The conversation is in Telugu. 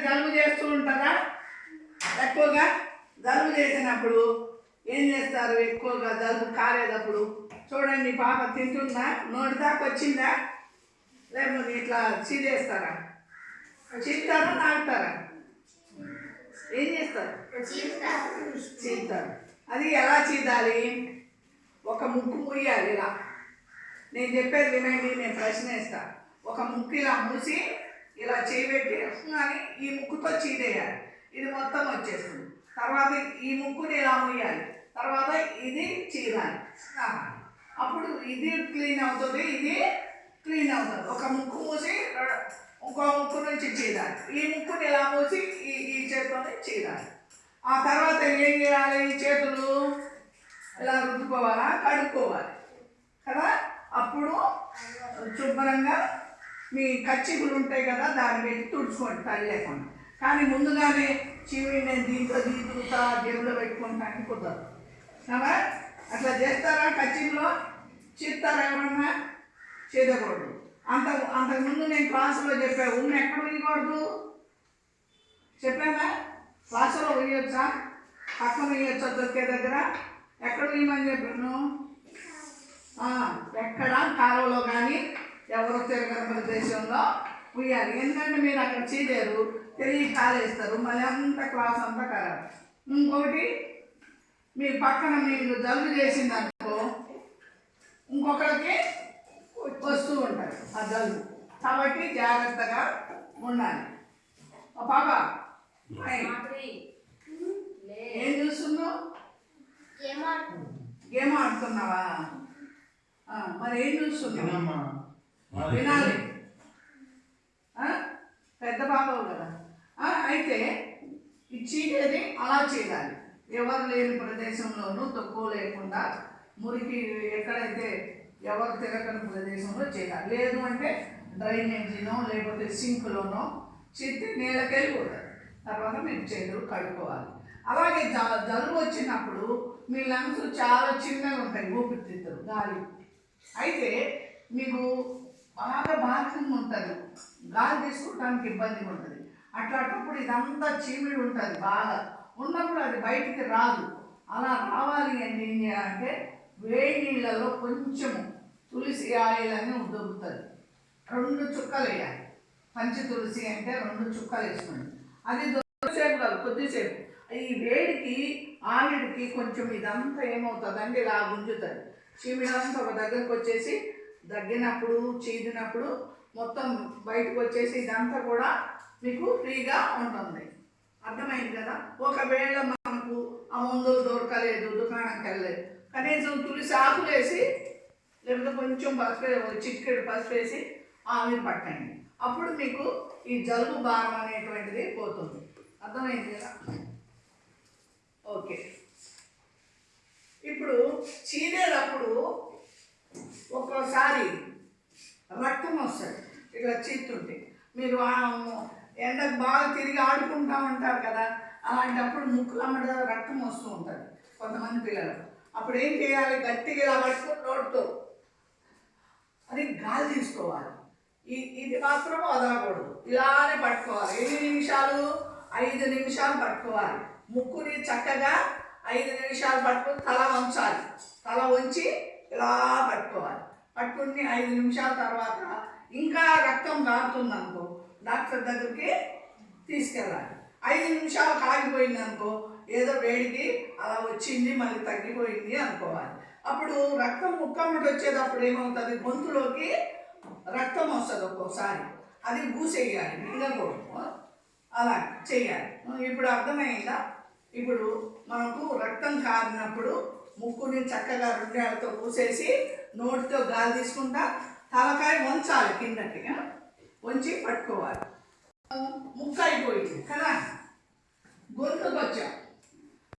జలుబు చేస్తూ ఉంటారా? ఎక్కువగా జలుబు చేసినప్పుడు ఏం చేస్తారు? ఎక్కువగా జలుబు కాలేదప్పుడు? చూడండి పాప తింటుందా? నోటి దాకా వచ్చిందా? లేకపోతే ఇట్లా చీదేస్తారా చీతారా నాగుతారా ఏం చేస్తారు? చీతారు అది ఎలా చీదాలి ఒక ముక్కు ముయ్యాలి ఇలా. నేను చెప్పేది వినండి నేను ప్రశ్న వేస్తా. ఒక ముక్కు ఇలా మూసి ఇలా చేయబెట్టి కానీ ఈ ముక్కుతో చీదేయాలి. ఇది మొత్తం వచ్చేస్తుంది. తర్వాత ఈ ముక్కుని ఇలా ముయ్యాలి తర్వాత ఇది చీరాలి. అప్పుడు ఇది క్లీన్ అవుతుంది ఇది క్లీన్ అవుతుంది. ఒక ముక్కు మూసి ఇంకో ముక్కు నుంచి చీరాలి. ఈ ముక్కుని ఇలా మూసి ఈ ఈ చేతితోనే చీరాలి. ఆ తర్వాత ఏం చేయాలి? ఈ చేతులు ఇలా రుద్దుకోవాలా? కడుక్కోవాలి. కదా? అప్పుడు శుభ్రంగా మీ కచ్చిగులు ఉంటాయి కదా దాన్ని పెట్టి తుడుచుకోండి తడి లేకుండా. కానీ ముందుగానే చివి నేను దీంతో దీంతో జేబులో పెట్టుకుంటానికి కుదరదు. కదా అట్లా చేస్తారా కచ్చిగులో చిత్తారా ఎవరన్నా? చేయకూడదు అంత అంతకుముందు నేను క్లాసులో చెప్పా ఉన్న ఎక్కడ వేయకూడదు చెప్పానా? క్లాసులో వేయొచ్చా పక్కన వేయొచ్చా దొరికే దగ్గర? ఎక్కడ వేయమని చెప్పాను? ఎక్కడ? కాలువలో ఎవరు తిరగని ప్రదేశంలో ఉయ్యాలి ఎందుకంటే మీరు అక్కడ చేయలేరు తిరిగి కాలేస్తారు మళ్ళీ అంత క్లాస్ అంతా ఖరాబ్. ఇంకొకటి మీ పక్కన మీకు జలుబు చేసింది అనుకో ఇంకొకరికి వస్తూ ఉంటారు ఆ జలుబు. కాబట్టి జాగ్రత్తగా ఉండాలి. పాప హాయ్. ఏం చూస్తున్నావు? గేమ్ ఆడుతున్నావా? ఆ, మరి ఏం చూస్తున్నావు? వినాలి. పెద్ద పాపం కదా. అయితే ఈ అలా చేయాలి. ఎవరు లేని ప్రదేశంలోనూ తక్కువ లేకుండా మురికి ఎక్కడైతే ఎవరు తిరగని ప్రదేశంలో చేయాలి. లేదు అంటే డ్రైనేజీనో లేకపోతే సింక్లోనో చిత్తి నీళ్ళకెళ్ళిపోతారు తర్వాత మీరు చేతులు కడుక్కోవాలి. అలాగే జ జలుబు వచ్చినప్పుడు మీ లంగ్స్ చాలా చిన్నగా ఉంటాయి ఊపిరితిత్తులు గాలి. అయితే మీకు బాగా బాత్రూమ్ ఉంటుంది. గాలి తీసుకోవడానికి ఇబ్బందిగా ఉంటుంది. అట్లాంటప్పుడు ఇదంతా చీమిడి ఉంటుంది బాగా. ఉన్నప్పుడు అది బయటికి రాదు. అలా రావాలి అని ఏం చేయాలంటే వేడి నీళ్ళలో కొంచెము తులసి ఆయిల్ అని దొరుకుతుంది రెండు చుక్కలు వేయాలి. పంచి తులసి అంటే రెండు చుక్కలు వేసుకోండి. అది కొద్దిసేపు కాదు కొద్దిసేపు. ఈ వేడికి ఆవిడికి కొంచెం ఇదంతా ఏమవుతుంది అంటే ఇలా గుంజుతుంది. చీమిడంతా ఒక దగ్గరకు వచ్చేసి దగ్గినప్పుడు చీదినప్పుడు మొత్తం బయటకు వచ్చేసి ఇదంతా కూడా మీకు ఫ్రీగా ఉంటుంది. అర్థమైంది కదా? ఒకవేళ మనకు ఆ మందులు దొరకలేదు దుకాణంకి వెళ్ళలేదు. కనీసం తులసి ఆకులు వేసి లేకపోతే కొంచెం పసుపు చిటికెడు పసుపు వేసి ఆవిరి పట్టండి. అప్పుడు మీకు ఈ జలుబు భారం అనేటువంటిది పోతుంది. అర్థమైంది కదా ఓకే ఇప్పుడు చీదేటప్పుడు ఒక్కోసారి రక్తం వస్తుంది ఇట్లా చీతుంటే మీరు ఎండకు బాగా తిరిగి ఆడుకుంటా ఉంటారు కదా అలాంటప్పుడు ముక్కులు అమ్మడ రక్తం వస్తూ ఉంటుంది కొంతమంది పిల్లలు అప్పుడు ఏం చేయాలి? గట్టిగా ఇలా పట్టుకుని నోటితో అది గాలి తీసుకోవాలి. ఈ ఇది మాత్రం వదలకూడదు. ఇలానే పట్టుకోవాలి. ఎన్ని నిమిషాలు? ఐదు నిమిషాలు పట్టుకోవాలి. ముక్కుని చక్కగా ఐదు నిమిషాలు పట్టుకొని తల వంచాలి. తల వంచి ఇలా పట్టుకోవాలి. పట్టుకుని ఐదు నిమిషాల తర్వాత ఇంకా రక్తం కారుతుందనుకో డాక్టర్ దగ్గరికి తీసుకెళ్ళాలి. ఐదు నిమిషాలు కాగిపోయింది అనుకో ఏదో వేడికి అలా వచ్చింది మళ్ళీ తగ్గిపోయింది అనుకోవాలి. అప్పుడు రక్తం ముక్కమ్మటి వచ్చేటప్పుడు ఏమవుతుంది? గొంతులోకి రక్తం వస్తుంది ఒక్కోసారి. అది గూసేయాలి మింగకూడదు. అలా చేయాలి. ఇప్పుడు అర్థమైందా? ఇప్పుడు మనకు రక్తం కారినప్పుడు ముక్కుని చక్కగా రెండేళ్ళతో పూసేసి నోటితో గాలి తీసుకుంటా తలకాయ వంచాలి కిందకి వంచి పట్టుకోవాలి. ముక్క అయిపోయింది కదా? గొంతుకు వచ్చాం